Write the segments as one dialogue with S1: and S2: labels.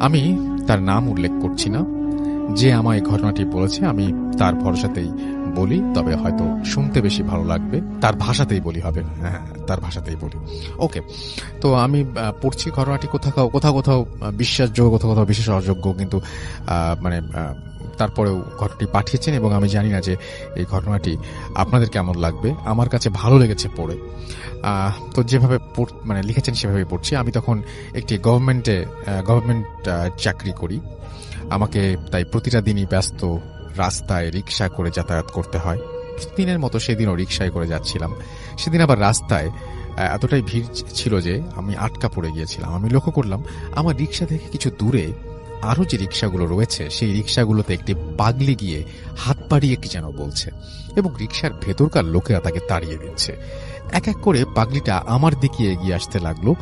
S1: আমি তার নাম উল্লেখ করছি না। যে আমায় ঘটনাটি বলেছে আমি তার ভরসাতেই বলি, তবে হয়তো শুনতে বেশি ভালো লাগবে। তার ভাষাতেই বলি হবে। হ্যাঁ তার ভাষাতেই বলি। ওকে, তো আমি পড়ছি ঘটনাটি কোথাও কোথাও কোথাও বিশ্বাসযোগ্য, কোথাও কোথাও বিশেষ অযোগ্য কিন্তু মানে তারপরেও ঘটনাটি পাঠিয়েছেন এবং আমি জানি না যে এই ঘটনাটি আপনাদের কেমন লাগবে। আমার কাছে ভালো লেগেছে পড়ে। তো যেভাবে মানে লিখেছেন সেভাবে পড়ছি। আমি তখন একটি গভর্নমেন্টে গভর্নমেন্ট চাকরি করি। আমাকে তাই প্রতিটা দিনই ব্যস্ত রাস্তায় রিক্সা করে যাতায়াত করতে হয়। দিনের মতো সেদিনও রিক্সায় করে যাচ্ছিলাম। সেদিন আবার রাস্তায় এতটাই ভিড় ছিল যে আমি আটকা পড়ে গিয়েছিলাম। আমি লক্ষ্য করলাম, আমার রিক্সা থেকে কিছু দূরে আরও যে রিক্সাগুলো রয়েছে, সেই রিক্সাগুলোতে একটি পাগলি গিয়ে হাত বাড়িয়ে কি যেন বলছে এবং রিক্সার ভেতরকার লোকেরা তাকে তাড়িয়ে দিচ্ছে। এক এক করে পাগলিটা আমার দিকে এগিয়ে আসতে লাগল।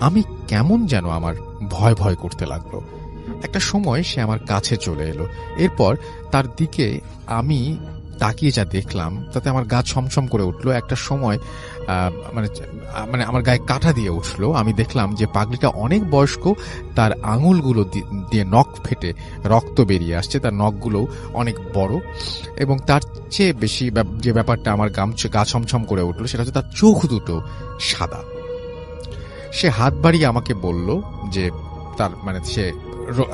S1: আমি কেমন যেন আমার ভয় ভয় করতে লাগল। একটা সময় সে আমার কাছে চলে এলো। এরপর তার দিকে আমি তাকিয়ে যা দেখলাম, তাতে আমার গা ছমছম করে উঠল। একটা সময় মানে মানে আমার গায়ে কাঁটা দিয়ে উঠল। আমি দেখলাম যে পাগলিটা অনেক বয়স্ক, তার আঙুলগুলো দিয়ে নখ ফেটে রক্ত বেরিয়ে আসছে, তার নখগুলো অনেক বড়। এবং তার চেয়ে বেশি যে ব্যাপারটা আমার গাম গা ছমছম করে উঠল, সেটা হচ্ছে তার চোখ দুটো সাদা। সে হাত বাড়িয়ে আমাকে বলল যে তার মানে সে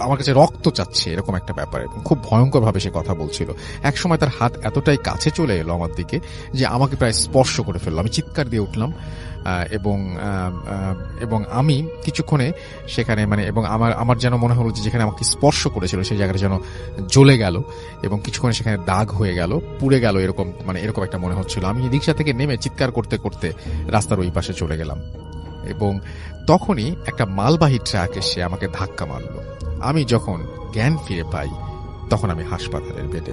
S1: আমার কাছে রক্ত চাচ্ছে এরকম একটা ব্যাপার এবং খুব ভয়ঙ্কর ভাবে সে কথা বলছিল। এক সময় তার হাত এতটাই কাছে চলে এলো আমার দিকে যে আমাকে প্রায় স্পর্শ করে ফেলল। আমি চিৎকার দিয়ে উঠলাম এবং এবং আমি কিছুক্ষণে সেখানে মানে এবং আমার আমার যেন মনে হলো যে যেখানে আমাকে স্পর্শ করেছিল সেই জায়গাটা যেন জ্বলে গেল এবং কিছুক্ষণে সেখানে দাগ হয়ে গেল, পুড়ে গেল এরকম মানে এরকম একটা মনে হচ্ছিল। আমি রিক্সা থেকে নেমে চিৎকার করতে করতে রাস্তার ওই পাশে চলে গেলাম। এবং তখনই একটা মালবাহী ট্রাক এসে আমাকে ধাক্কা মারল। আমি যখন জ্ঞান ফিরে পাই, তখন আমি হাসপাতালের বেডে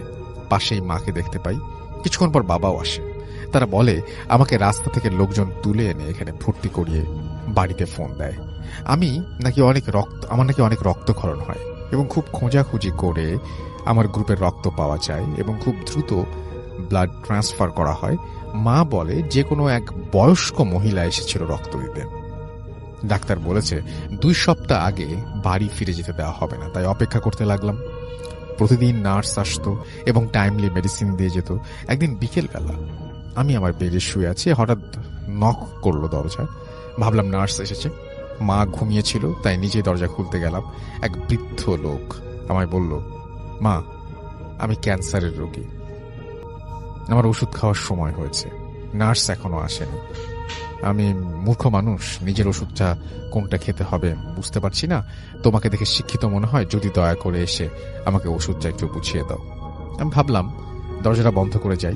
S1: পাশেই মাকে দেখতে পাই। কিছুক্ষণ পর বাবাও আসে। তারা বলে, আমাকে রাস্তা থেকে লোকজন তুলে এনে এখানে ভর্তি করিয়ে বাড়িতে ফোন দেয়। আমি নাকি অনেক রক্ত, আমার নাকি অনেক রক্তক্ষরণ হয় এবং খুব খোঁজাখুঁজি করে আমার গ্রুপের রক্ত পাওয়া যায় এবং খুব দ্রুত ব্লাড ট্রান্সফার করা হয়। মা বলে, যে কোনো এক বয়স্ক মহিলা এসেছিল রক্ত দিতে। ডাক্তার বলেছে, দুই সপ্তাহ আগে বাড়ি ফিরে যেতে দেওয়া হবে না, তাই অপেক্ষা করতে লাগলাম। প্রতিদিন নার্স আসতো এবং টাইমলি মেডিসিন দিয়ে যেত। একদিন বিকেলবেলা আমি আমার বেডে শুয়ে আছি, হঠাৎ নক করল দরজা ভাবলাম নার্স এসেছে। মা ঘুমিয়েছিল, তাই নিজে দরজা খুলতে গেলাম। এক বৃদ্ধ লোক আমায় বলল, মা, আমি ক্যান্সারের রোগী। আমার ওষুধ খাওয়ার সময় হয়েছে। নার্স এখনও আসেনি। আমি মূর্খ মানুষ, নিজের ওষুধটা কোনটা খেতে হবে বুঝতে পারছি না। তোমাকে দেখে শিক্ষিত মনে হয়, যদি দয়া করে এসে আমাকে ওষুধটা একটু বুঝিয়ে দাও। আমি ভাবলাম, দরজাটা বন্ধ করে যাই।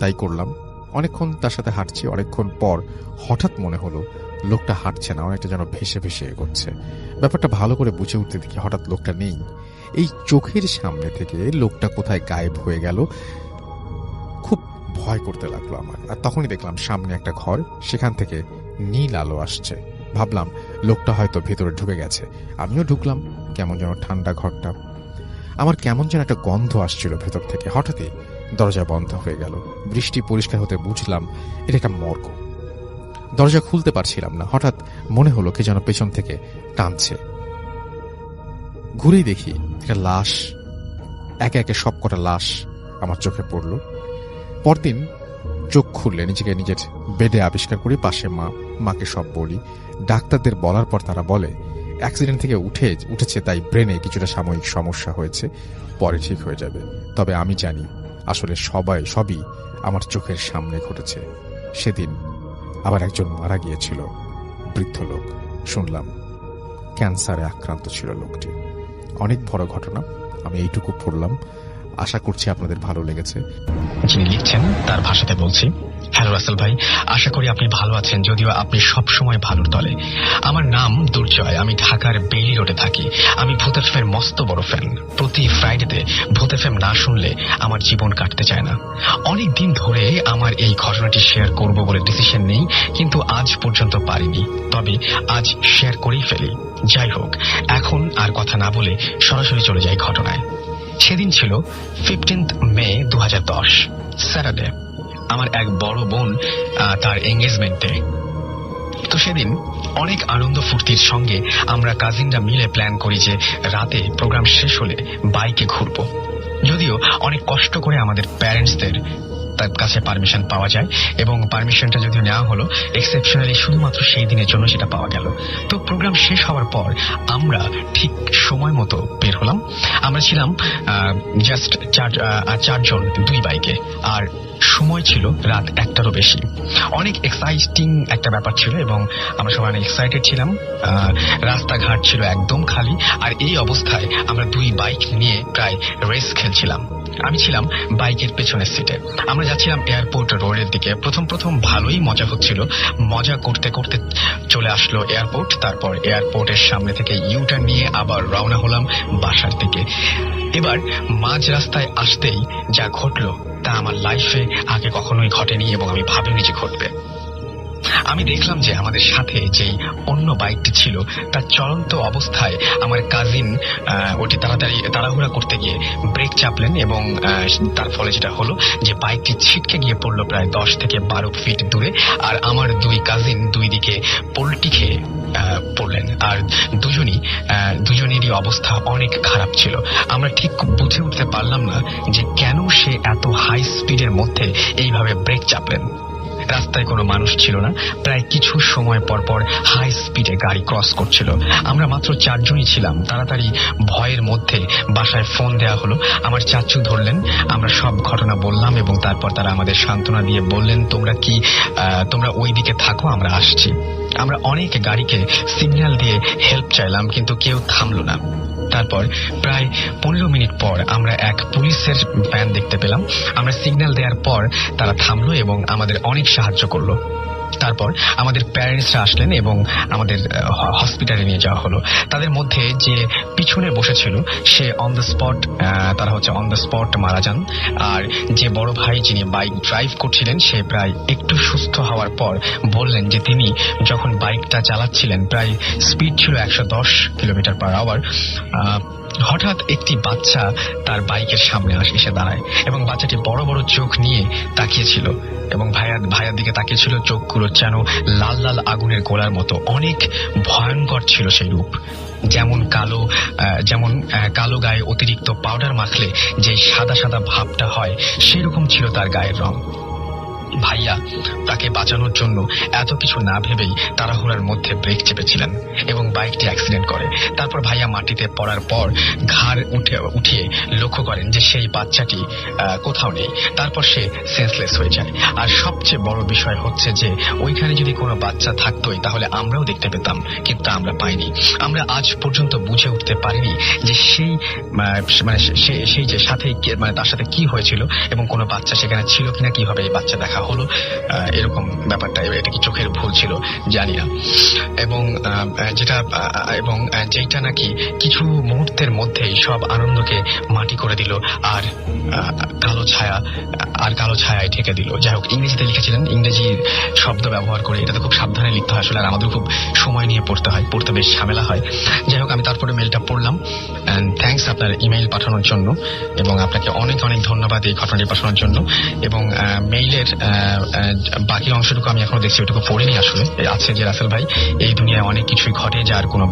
S1: তাই করলাম। অনেকক্ষণ তার সাথে হাঁটছি। অনেকক্ষণ পর হঠাৎ মনে হলো, লোকটা হাঁটছে না। অনেকটা যেন ভেসে ভেসে এগোচ্ছে। ব্যাপারটা ভালো করে বুঝে উঠতে দেখি হঠাৎ লোকটা নেই। এই চোখের সামনে থেকে লোকটা কোথায় গায়েব হয়ে গেল ভয় করতে লাগল আমার। আর তখনই দেখলাম সামনে একটা ঘর, সেখান থেকে নীল আলো আসছে। ভাবলাম, লোকটা হয়তো ভেতরে ঢুকে গেছে। আমিও ঢুকলাম, কেমন যেন ঠান্ডা ঘরটা। আমার কেমন যেন একটা গন্ধ আসছিল ভেতর থেকে। হঠাৎই দরজা বন্ধ হয়ে গেল। বৃষ্টি পরিষ্কার হতে বুঝলাম, এটা একটা মর্গ। দরজা খুলতে পারছিলাম না। হঠাৎ মনে হলো কে যেন পেছন থেকে টানছে। ঘুরেই দেখি, একটা লাশ, একে একে সবকটা লাশ আমার চোখে পড়ল। পরদিন চোখ খুললে নিজেকে নিজের বেডে আবিষ্কার করি পাশে মা, মাকে সব বলি। ডাক্তারদের বলার পর তারা বলে অ্যাক্সিডেন্ট থেকে উঠে, উঠেছে, তাই ব্রেনে কিছুটা সাময়িক সমস্যা হয়েছে, পরে ঠিক হয়ে যাবে। তবে আমি জানি, আসলে সবাই, সবই আমার চোখের সামনে ঘটেছে। সেদিন আবার একজন মারা গিয়েছিল, বৃদ্ধ লোক। শুনলাম, ক্যান্সারে আক্রান্ত ছিল লোকটি। অনেক বড় ঘটনা, আমি এইটুকু পড়লাম। আশা করছি আপনাদের ভালো লেগেছে।
S2: যিনি লিখছেন, তার ভাষাতে বলছি, হ্যালো রাসেল ভাই, আশা করি আপনি ভালো আছেন, যদিও আপনি সব সময় ভালোর দলে আমার নাম দুর্জয়, আমি ঢাকার বেইলি রোডে থাকি। আমি ভূত মস্ত বড় ফ্যান প্রতি ফ্রাইডেতে ভূত না শুনলে আমার জীবন কাটতে চায় না। অনেক দিন ধরে আমার এই ঘটনাটি শেয়ার করব বলে ডিসিশন নেই, কিন্তু আজ পর্যন্ত পারিনি। তবে আজ শেয়ার করেই ফেলি। যাই হোক, এখন আর কথা না বলে সরাসরি চলে যাই ঘটনায়। সেদিন ছিল ফিফটিন্থ মে দু হাজার দশ স্যাটারডে আমার এক বড় বোন তার এঙ্গেজমেন্টে তো সেদিন অনেক আনন্দ ফুর্তির সঙ্গে আমরা কাজিনরা মিলে প্ল্যান করি যে রাতে প্রোগ্রাম শেষ হলে বাইকে ঘুরব। যদিও অনেক কষ্ট করে আমাদের প্যারেন্টসদের তার কাছে পারমিশন পাওয়া যায় এবং পারমিশনটা যদি নেওয়া হলো এক্সেপশনালি শুধুমাত্র সেই দিনের জন্য সেটা পাওয়া গেল। তো প্রোগ্রাম শেষ হওয়ার পর আমরা ঠিক সময় মতো বের হলাম। আমরা ছিলাম জাস্ট চার চারজন, দুই বাইকে। আর সময় ছিল রাত একটারও বেশি। অনেক এক্সাইটিং একটা ব্যাপার ছিল এবং আমরা সবাই অনেক এক্সাইটেড ছিলাম। রাস্তাঘাট ছিল একদম খালি। আর এই অবস্থায় আমরা দুই বাইক নিয়ে প্রায় রেস খেলছিলাম। আমি ছিলাম বাইকের পেছনের সিটে আমরা যাচ্ছিলাম এয়ারপোর্ট রোডের দিকে। প্রথম প্রথম ভালোই মজা হচ্ছিল। মজা করতে করতে চলে আসলো এয়ারপোর্ট তারপর এয়ারপোর্টের সামনে থেকে ইউটার্ন নিয়ে আবার রওনা হলাম বাসার দিকে। এবার মাঝ রাস্তায় আসতেই যা ঘটলো তা আমার লাইফে আগে কখনোই ঘটেনি এবং আমি ভাবিনি যে ঘটবে। আমি দেখলাম যে আমাদের সাথে যেই অন্য বাইকটি ছিল, তার চলন্ত অবস্থায় আমার কাজিন ওটি তাড়াতাড়ি, তাড়াহুড়া করতে গিয়ে ব্রেক চাপলেন এবং তার ফলে যেটা হলো যে বাইকটি ছিটকে গিয়ে পড়ল প্রায় দশ থেকে বারো ফিট দূরে আর আমার দুই কাজিন দুই দিকে পোল্টি খেয়ে পড়লেন। আর দুজনই দুজনেরই অবস্থা অনেক খারাপ ছিল। আমরা ঠিক বুঝে উঠতে পারলাম না যে কেন সে এত হাই স্পিডের মধ্যে এইভাবে ব্রেক চাপলেন। রাস্তায় কোনো মানুষ ছিল না। প্রায় কিছু সময় পর পর হাই স্পিডে গাড়ি ক্রস করছিল। আমরা মাত্র চারজনই ছিলাম। তাড়াতাড়ি ভয়ের মধ্যে বাসায় ফোন দেয়া হলো। আমার চাচু ধরলেন। আমরা সব ঘটনা বললাম এবং তারপর তারা আমাদের সান্ত্বনা দিয়ে বললেন, তোমরা কি তোমরা ওই দিকে থাকো, আমরা আসছি। আমরা অনেক গাড়িকে সিগন্যাল দিয়ে হেল্প চাইলাম, কিন্তু কেউ থামলো না। তারপর প্রায় পনেরো মিনিট পর আমরা এক পুলিশের ভ্যান দেখতে পেলাম। আমরা সিগন্যাল দেওয়ার পর তারা থামলো এবং আমাদের অনেক সাহায্য করল। তারপর আমাদের প্যারেন্টসরা আসলেন এবং আমাদের হসপিটালে নিয়ে যাওয়া হলো। তাদের মধ্যে যে পিছনে বসেছিল, সে অন দ্য স্পট তারা হচ্ছে অন দ্য স্পট মারা যান। আর যে বড় ভাই যিনি বাইক ড্রাইভ করছিলেন, সে প্রায় একটু সুস্থ হওয়ার পর বললেন যে তিনি যখন বাইকটা চালাচ্ছিলেন, প্রায় স্পিড ছিল একশো দশ কিলোমিটার পার আওয়ার হঠাৎ একটি বাচ্চা তার বাইকের সামনে এসে দাঁড়ায় এবং বাচ্চাটি বড় বড় চোখ নিয়ে তাকিয়েছিল এবং ভাইয়া, ভাইয়ার দিকে তাকিয়েছিল, চোখগুলো যেন লাল লাল আগুনের গোলার মতো। অনেক ভয়ঙ্কর ছিল সেই রূপ। যেমন কালো যেমন কালো গায়ে অতিরিক্ত পাউডার মাখলে যে সাদা সাদা ভাবটা হয়, সেরকম ছিল তার গায়ের রং। ভাইয়া, তাকে বাঁচানোর জন্য এত কিছু না ভেবেই তাড়াহুড়ার মধ্যে ব্রেক চেপেছিলেন এবং বাইকটি অ্যাক্সিডেন্ট করে। তারপর ভাইয়া মাটিতে পড়ার পর ঘাড় উঠে, উঠিয়ে লক্ষ্য করেন যে সেই বাচ্চাটি কোথাও নেই। তারপর সে সেন্সলেস হয়ে যায়। আর সবচেয়ে বড় বিষয় হচ্ছে যে ওইখানে যদি কোনো বাচ্চা থাকতোই তাহলে আমরাও দেখতে পেতাম, কিন্তু আমরা পাইনি। আমরা আজ পর্যন্ত বুঝে উঠতে পারিনি যে সেই মানে সেই যে সাথে মানে তার সাথে কি হয়েছিল এবং কোনো বাচ্চা সেখানে ছিল কিনা, কীভাবে এই বাচ্চা দেখা হলো এরকম ব্যাপারটা এটা কি চোখের ভুল ছিল? জানি না। এবং যেটা এবং যেটা নাকি কিছু মুহূর্তের মধ্যেই সব আনন্দকে মাটি করে দিল, আর কালো ছায়া, আর কালো ছায়ায় ঢেকে দিল। যাই হোক, ইংরেজিতে লিখেছিলেন, ইংরেজি শব্দ ব্যবহার করে এটাতে খুব সাবধানে লিখতে হয়, আসলে আর আমাদের খুব সময় নিয়ে পড়তে হয়, পড়তে বেশ ঝামেলা হয়। যাই হোক, আমি তারপরে মেলটা পড়লাম থ্যাঙ্কস আপনার ইমেইল পাঠানোর জন্য, এবং আপনাকে অনেক অনেক ধন্যবাদ এই ঘটনাটি পাঠানোর জন্য, এবং মেইলের বাকি অংশটুকু আমি এখনও দেখছি ওটুকু পড়িনি আসলে। আছে যে রাসেল ভাই, এই দুনিয়ায় অনেক কিছুই ঘটে যার কোনো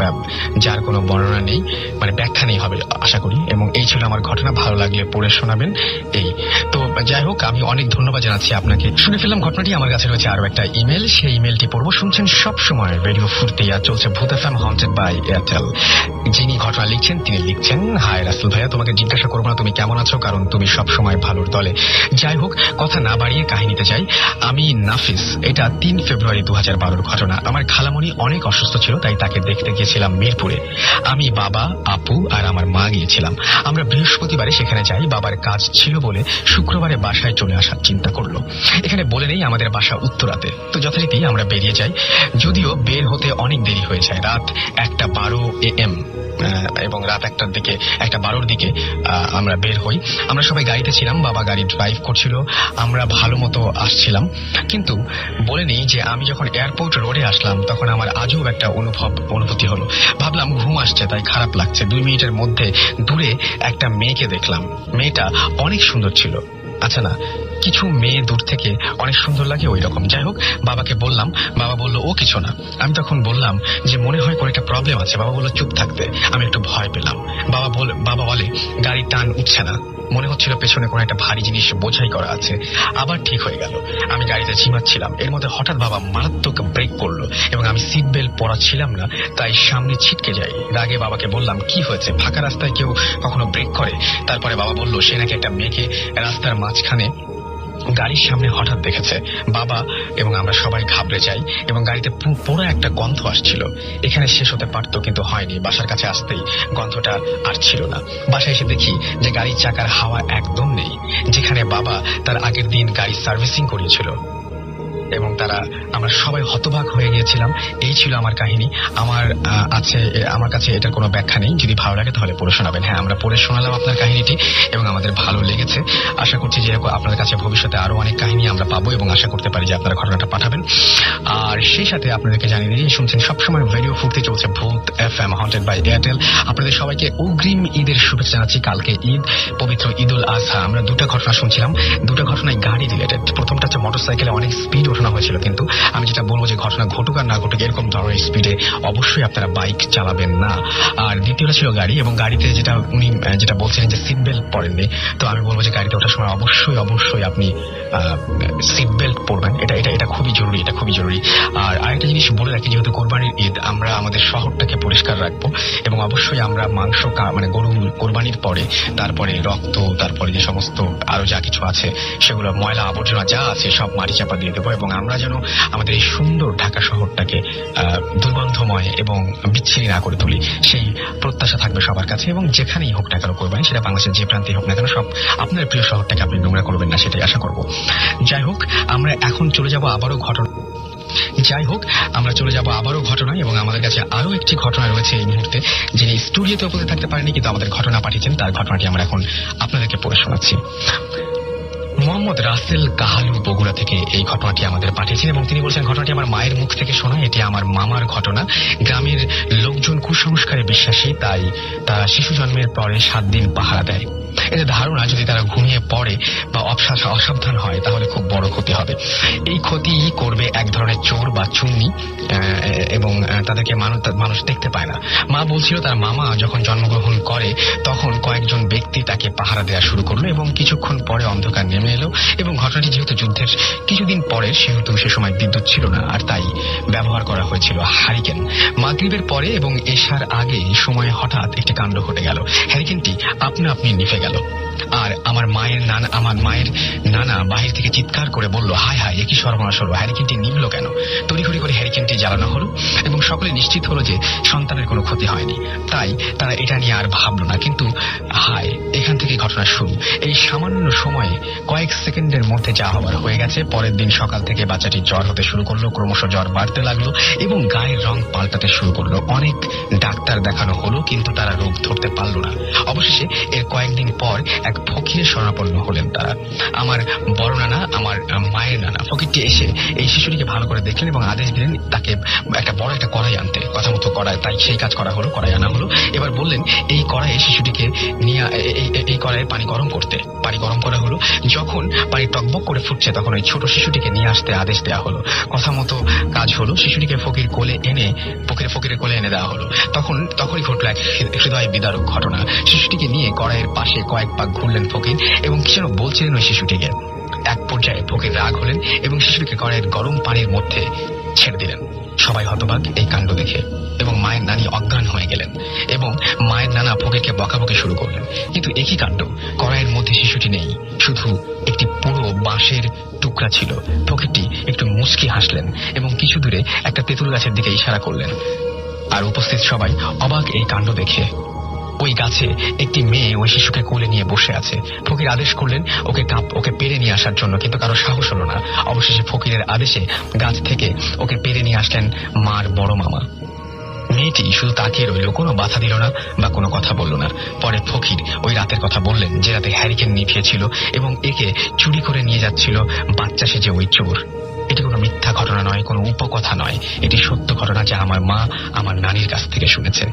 S2: যার কোনো বর্ণনা নেই মানে ব্যাখ্যা নেই হবে, আশা করি। এবং এই ছিল আমার ঘটনা, ভালো লাগলে পড়ে শোনাবেন এই। তো যাই হোক, আমি অনেক ধন্যবাদ জানাচ্ছি আপনাকে। শুনে ফেললাম ঘটনাটি, আমার কাছে রয়েছে আরও একটা ইমেল, সেই ইমেলটি পড়ব। শুনছেন সব সময় রেডিও ফুর্তি আর চলছে Bhoot F M haunted by Airtel যিনি ঘটনা লিখছেন, তিনি লিখছেন, হায় রাসেল ভাইয়া, তোমাকে জিজ্ঞাসা করব না, তুমি কেমন আছো? কারণ তুমি সব সময় ভালোর দলে। যাই হোক, কথা না বাড়িয়ে কাহিনীতে যাই আমি নাফিস। এটা তিন ফেব্রুয়ারি দু হাজার ঘটনা। আমার খালামণি অনেক অসুস্থ ছিল, তাই তাকে দেখতে গিয়েছিলাম মিরপুরে। আমি বাবা, আপু আর আমার মা গিয়েছিলাম। আমরা বৃহস্পতিবারে সেখানে যাই, বাবার কাজ ছিল বলে শুক্রবারে বাসায় চলে আসার চিন্তা করল। এখানে বলে নেই আমাদের বাসা উত্তরাতে। তো যথারীতি আমরা বেরিয়ে যাই, যদিও বের হতে অনেক দেরি হয়ে যায়, রাত একটা বারো এ এম। এবং রাত একটার দিকে, একটা বারোর দিকে আমরা বের হই। আমরা সবাই গাড়িতে ছিলাম, বাবা গাড়ি ড্রাইভ করছিল, আমরা ভালো মতো আসছিলাম। কিন্তু বলে নেই যে আমি যখন এয়ারপোর্ট রোডে আসলাম, তখন আমার আজব একটা অনুভব, অনুভূতি হলো। ভাবলাম ঘুম আসছে, তাই খারাপ লাগছে। দুই মিনিটের মধ্যে দূরে একটা মেয়েকে দেখলাম। মেয়েটা অনেক সুন্দর ছিল। আচ্ছা না, কিছু মেয়ে দূর থেকে অনেক সুন্দর লাগে ওই রকম যাই হোক, বাবাকে বললাম, বাবা বলল, ও কিছু না। আমি তখন বললাম যে, মনে হয় কোনো একটা প্রবলেম আছে। বাবা বলল, চুপ থাকতে। আমি একটু ভয় পেলাম। বাবা বলে বাবা বলে, গাড়ি টান উঠছে না। মনে হচ্ছিল পেছনে কোনো একটা ভারী জিনিস বোঝাই করা আছে। আবার ঠিক হয়ে গেল। আমি গাড়িতে ঝিমাচ্ছিলাম এর মধ্যে হঠাৎ বাবা মারাত্মক ব্রেক করল এবং আমি সিট বেল্ট পরা ছিলাম না, তাই সামনে ছিটকে যাই। রাগে বাবাকে বললাম, কি হয়েছে? ফাঁকা রাস্তায় কেউ কখনো ব্রেক করে? তারপরে বাবা বলল, সে নাকি একটা মেয়েকে রাস্তার মাঝখানে গাড়ির সামনে হঠাৎ দেখেছে। বাবা এবং আমরা সবাই ঘাবড়ে যাই এবং গাড়িতে পুরো একটা গন্ধ আসছিল। এখানে শেষ হতে পারত কিন্তু হয়নি। বাসার কাছে আসতেই গন্ধটা আর ছিল না। বাসায় এসে দেখি যে গাড়ির চাকার হাওয়া একদম নেই, যেখানে বাবা তার আগের দিন গাড়ি সার্ভিসিং করিয়েছিল। এবং তারা, আমরা সবাই হতবাক হয়ে গিয়েছিলাম। এই ছিল আমার কাহিনী। আমার আছে, আমার কাছে এটার কোনো ব্যাখ্যা নেই। যদি ভালো লাগে তাহলে পড়ে শোনাবেন। হ্যাঁ আমরা পড়ে শোনালাম আপনার কাহিনীটি এবং আমাদের ভালো লেগেছে। আশা করছি যে আপনার কাছে ভবিষ্যতে আরও অনেক কাহিনী আমরা পাবো এবং আশা করতে পারি যে আপনারা ঘটনাটা পাঠাবেন। আর সেই সাথে আপনাদেরকে জানিয়ে দিই, শুনছেন সবসময় ভিডিও ফুটতে চলছে Bhoot F M haunted by Airtel আপনাদের সবাইকে অগ্রিম ঈদের শুভেচ্ছা জানাচ্ছি, কালকে ঈদ, পবিত্র ঈদ উল আজহা আমরা দুটো ঘটনা শুনছিলাম, দুটো ঘটনায় গাড়ি রিলেটেড প্রথমটা হচ্ছে মোটরসাইকেলে অনেক স্পিড ওঠানো হয়েছিল কিন্তু, আমি যেটা বলব যে ঘটনা ঘটুক আর না ঘটুক, এরকম ধরনের স্পিডে অবশ্যই আপনারা বাইক চালাবেন না। আর দ্বিতীয়টা ছিল গাড়ি এবং গাড়িতে যেটা উনি যেটা বলছিলেন যে সিট বেল্ট পরেননি, তো আমি বলব যে গাড়িতে ওঠার সময় অবশ্যই অবশ্যই আপনি সিট বেল্ট পরবেন। এটা এটা এটা খুবই জরুরি, এটা খুবই জরুরি। আর আরেকটা জিনিস বলে রাখি, যেহেতু কোরবানির ঈদ, আমরা আমাদের শহরটাকে পরিষ্কার রাখব এবং অবশ্যই আমরা মাংস মানে গরু কোরবানির পরে, তারপরে রক্ত, তারপরে যে সমস্ত আরও যা কিছু আছে, সেগুলো ময়লা আবর্জনা যা আছে, সব মাটি চাপা দিয়ে দেবো এবং আমরা যেন আমাদের এই সুন্দর ঢাকা শহরটাকে দুর্গন্ধময় এবং বিচ্ছিরি না করে তুলি। সেই প্রত্যাশা থাকবে সবার কাছে এবং যেখানেই হোক না কেন করবেন, সেটা বাংলাদেশের যে প্রান্তেই হোক না কেন, সব আপনার প্রিয় শহরটাকে আপনি নোংরা করবেন না, সেটাই আশা করব। যাই হোক, আমরা এখন চলে যাব আবারও ঘটনা যাই হোক, আমরা চলে যাব আবারও ঘটনায় এবং আমাদের কাছে আরও একটি ঘটনা রয়েছে এই মুহূর্তে, যিনি স্টুডিওতে উপস্থিত থাকতে পারেনি কিন্তু আমাদের ঘটনা পাঠিয়েছেন, তার ঘটনাটি আমরা এখন আপনাদেরকে পড়ে শোনাচ্ছি। মোহাম্মদ রাসেল কাহালু বগুড়া থেকে এই ঘটনাটি আমাদের পাঠিয়েছেন এবং তিনি বলছেন, ঘটনাটি আমার মায়ের মুখ থেকে শোনা, এটি আমার মামার ঘটনা। গ্রামের লোকজন কুসংস্কারে বিশ্বাসী, তাই তারা শিশু জন্মের পরে সাত দিন পাহারা দেয়। এদের ধারণা যদি তারা ঘুমিয়ে পড়ে বা অবসা- অসাবধান হয়, তাহলে খুব বড় ক্ষতি হবে। এই ক্ষতি করবে এক ধরনের চোর বা চুন্নি এবং তাদেরকে মানুষ মানুষ দেখতে পায় না। মা বলছিল তার মামা যখন জন্মগ্রহণ করে, তখন কয়েকজন ব্যক্তি তাকে পাহারা দেওয়া শুরু করল এবং কিছুক্ষণ পরে অন্ধকার নেমে এলো এবং ঘটনাটি যেহেতু যুদ্ধের কিছুদিন পরে, সেহেতু সে সময় বিদ্যুৎ ছিল না, আর তাই ব্যবহার করা হয়েছিল হারিকেন। মাগরিবের পরে এবং এশার আগে সময়ে হঠাৎ একটি কাণ্ড ঘটে গেল। হ্যারিকেনটি আপনা আপনি নিভে গেল। আর আমার মায়ের নানা, আমার মায়ের নানা বাহির থেকে চিৎকার করে বলল, হায় হায় একই সর্বনাশ হলো? হ্যারিকেনটি নিভলো কেন? তড়িঘড়ি করে হ্যারিকেনটি জ্বালানো হলো এবং সকলে নিশ্চিত হলো যে সন্তানের কোনো ক্ষতি হয়নি। তাই তারা এটা নিয়ে আর ভাবলো না। কিন্তু, হায়, এখান থেকে ঘটনা শুরু। এই সামান্য সময়ে কয়েক সেকেন্ডের মধ্যে যা হওয়ার হয়ে গেছে, পরের দিন সকাল থেকে বাচ্চাটি জ্বর হতে শুরু করল, ক্রমশ জ্বর বাড়তে লাগল এবং গায়ের রং পাল্টাতে শুরু করল। অনেক ডাক্তার দেখানো হলো, কিন্তু তারা রোগ ধরতে পারল না। অবশেষে এর কয়েকদিন পর এক ফকিরের শরণাপন্ন হলেন তারা। আমার বড় নানা, আমার মায়ের নানা। ফকিরটি এসে এই শিশুটিকে ভালো করে দেখলেন এবং আদেশ দিলেন তাকে একটা বড় একটা কড়াই আনতে। কথা মতো কড়াই, তাই সেই কাজ করা হলো, কড়াই আনা হলো। এবার বললেন, এই কড়াইয়ে শিশুটিকে নিয়ে এই কড়াইয়ে পানি গরম করতে। পানি গরম করা হলো। যখন পানি টকবক করে ফুটছে, তখন ওই ছোট শিশুটিকে নিয়ে আসতে আদেশ দেওয়া হলো। কথা মতো কাজ হলো, শিশুটিকে ফকির কোলে এনে, ফকির, ফকিরের কোলে এনে দেওয়া হলো। তখন, তখনই ঘটলো এক হৃদয় বিদারক ঘটনা। শিশুটিকে নিয়ে কড়াইয়ের পাশে কয়েক পাক ঘুরলেন ফকির এবং কি যেন বলছিলেন ওই শিশুটিকে। এক পর্যায়ে ফকির রাগ হলেন এবং শিশুটিকে কড়াইয়ের গরম পানির মধ্যে ছেড়ে দিলেন। সবাই হতবাক এই কাণ্ড দেখে এবং মায়ের নানি অজ্ঞান হয়ে গেলেন এবং মায়ের নানা ফকিরকে বকাবকি শুরু করলেন। কিন্তু একই কাণ্ড, কড়াইয়ের মধ্যে শিশুটি নেই, শুধু একটি পুরো বাঁশের টুকরা ছিল। ফকিরটি একটু মুচকি হাসলেন এবং কিছু দূরে একটা তেঁতুল গাছের দিকে ইশারা করলেন। আর উপস্থিত সবাই অবাক এই কাণ্ড দেখে। ওই গাছে একটি মেয়ে ওই শিশুকে কোলে নিয়ে বসে আছে। ফকির আদেশ করলেন ওকে কাপ- ওকে পেরে নিয়ে আসার জন্য, কিন্তু কারও সাহস হলো না। অবশেষে ফকিরের আদেশে গাছ থেকে ওকে পেরে নিয়ে আসলেন মার বড় মামা। মেয়েটি শুধু তাকিয়ে রইল, কোনো বাধা দিল না বা কোনো কথা বলল না। পরে ফকির ওই রাতের কথা বললেন যে রাতে হ্যারিকেন নিভিয়েছিল এবং একে চুরি করে নিয়ে যাচ্ছিল বাচ্চা সেজে ওই চোর। এটি কোনো মিথ্যা ঘটনা নয়, কোনো উপকথা নয়। এটি সত্য ঘটনা যা আমার মা আমার নানির কাছ থেকে শুনেছে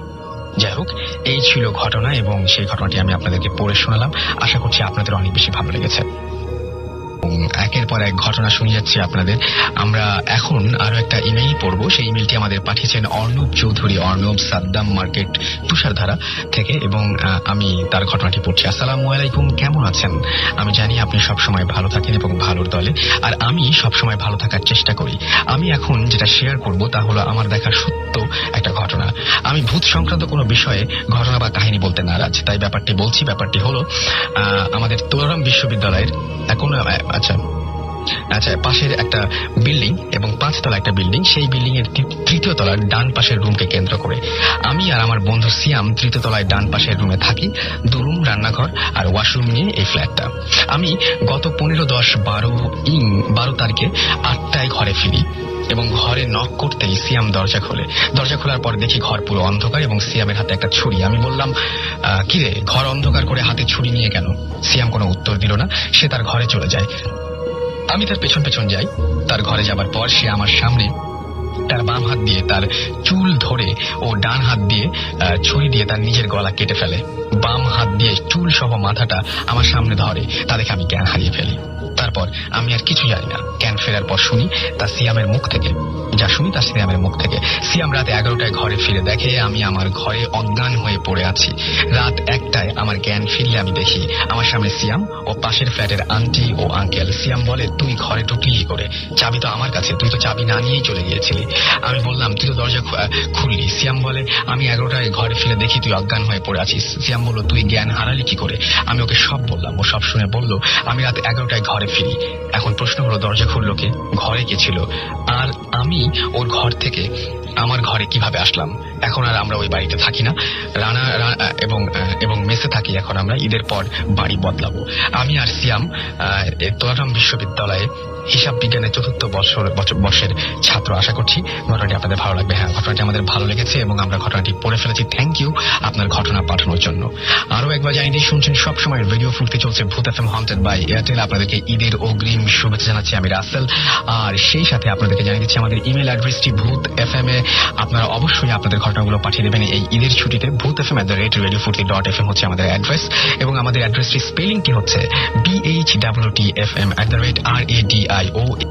S2: যাই হোক, এই ছিল ঘটনা এবং সেই ঘটনাটি আমি আপনাদেরকে পড়ে শোনালাম। আশা করছি আপনাদের অনেক বেশি ভালো লেগেছে। একের পর এক ঘটনা শুনে যাচ্ছি আপনাদের। আমরা এখন আরও একটা ইমেইল পড়ব। সেই ইমেলটি আমাদের পাঠিয়েছেন অর্ণব চৌধুরী, অর্ণব সাদ্দাম মার্কেট, তুষারধারা থেকে এবং আমি তার ঘটনাটি পড়ছি। আসসালাম আলাইকুম, কেমন আছেন? আমি জানি আপনি সব সময় ভালো থাকেন এবং ভালোর দলে। আর আমি সব সময় ভালো থাকার চেষ্টা করি। আমি এখন যেটা শেয়ার করব তা হলো আমার দেখা সত্য একটা ঘটনা। আমি ভূত সংক্রান্ত কোনো বিষয়ে ঘটনা বা কাহিনী বলতে নারাজ। তাই ব্যাপারটি বলছি। ব্যাপারটি হলো আমাদের তোরারাম বিশ্ববিদ্যালয়ের এখন আচ্ছা আচ্ছা পাশের একটা বিল্ডিং এবং পাঁচতলা একটা বিল্ডিং সেই বিল্ডিং এর তৃতীয় তলার ডান পাশের রুমকে কেন্দ্র করে। আমি আর আমার বন্ধু সিয়াম তৃতীয় তলায় ডান পাশের রুমে থাকি দু রুম রান্নাঘর আর ওয়াশরুম নিয়ে এই ফ্ল্যাটটা আমি গত পনেরো দশ বারো ইং বারো তারিখে আটটায় ঘরে ফিরি এবং ঘরে নক করতেই সিয়াম দরজা খোলে। দরজা খোলার পর দেখি ঘর পুরো অন্ধকার এবং সিয়ামের হাতে একটা ছুরি। আমি বললাম "আহ, কিরে ঘর অন্ধকার করে হাতে ছুরি নিয়ে কেন? সিয়াম কোনো উত্তর দিল না। সে তার ঘরে চলে যায়। আমি তার পেছন পেছন যাই। তার ঘরে যাবার পর সে আমার সামনে তার বাম হাত দিয়ে তার চুল ধরে ও ডান হাত দিয়ে ছুরি দিয়ে তার নিজের গলা কেটে ফেলে। বাম হাত দিয়ে চুল সহ মাথাটা আমার সামনে ধরে। তা দেখে আমি জ্ঞান হারিয়ে ফেলি। তারপর আমি আর কিছু জানি না। জ্ঞান ফেরার পর শুনি তা সিয়ামের মুখ থেকে। যা শুনি তা সিয়ামের মুখ থেকে। সিয়াম রাত এগারোটায় ঘরে ফিরে দেখে আমি আমার ঘরে অজ্ঞান হয়ে পড়ে আছি। রাত একটায় আমার জ্ঞান ফিরলে আমি দেখি আমার সামনে সিয়াম ও পাশের ফ্ল্যাটের আন্টি ও আঙ্কেল। সিয়াম বলে, তুই ঘরে ঢুকলি করে চাবি তো আমার কাছে। তুই তো চাবি না নিয়েই চলে গিয়েছিলি। আমি বললাম, তুই তো দরজা খুললি। সিয়াম বলে, আমি এগারোটায় ঘরে ফিরে দেখি তুই অজ্ঞান হয়ে পড়ে আছিস। সিয়াম বলল, তুই জ্ঞান হারালি কি করে? আমি ওকে সব বললাম। ও সব শুনে বলল, আমি রাত এগারোটায় ঘরে ফিরি এখন প্রশ্ন হলো, দরজা খুললো কে? ঘরে কে ছিল? আর আমি ওর ঘর থেকে আমার ঘরে কীভাবে আসলাম? এখন আর আমরা ওই বাড়িতে থাকি না। রানা এবং এবং মেসে থাকি, এখন আমরা ঈদের পর বাড়ি বদলাবো। আমি আর সিয়াম তোলারাম বিশ্ববিদ্যালয়ে হিসাব বিজ্ঞানের চতুর্থ বছর বর্ষের ছাত্র। আশা করছি ঘটনাটি আপনাদের ভালো লাগবে। হ্যাঁ ঘটনাটি আমাদের ভালো লেগেছে এবং আমরা ঘটনাটি পড়ে ফেলেছি। থ্যাংক ইউ আপনার ঘটনা পাঠানোর জন্য। আরও একবার জানিয়ে শুনছেন সবসময় রেডিও ফুটতে চলছে Bhoot F M haunted by Airtel আপনাদেরকে ঈদের অগ্রিম শুভেচ্ছা জানাচ্ছি আমি রাসেল। আর সেই সাথে আপনাদেরকে জানিয়ে দিচ্ছি, আমাদের ইমেল অ্যাড্রেসটি ভূত এফ এম এ। আপনারা অবশ্যই আপনাদের ঘটনাগুলো পাঠিয়ে দেবেন এই ঈদের ছুটিতে। Bhoot F M at the rate radio Foorti dot F M হচ্ছে আমাদের অ্যাড্রেস। এবং আমাদের অ্যাড্রেসটি স্পেলিংটি হচ্ছে BH W T F M at the rate R A D I O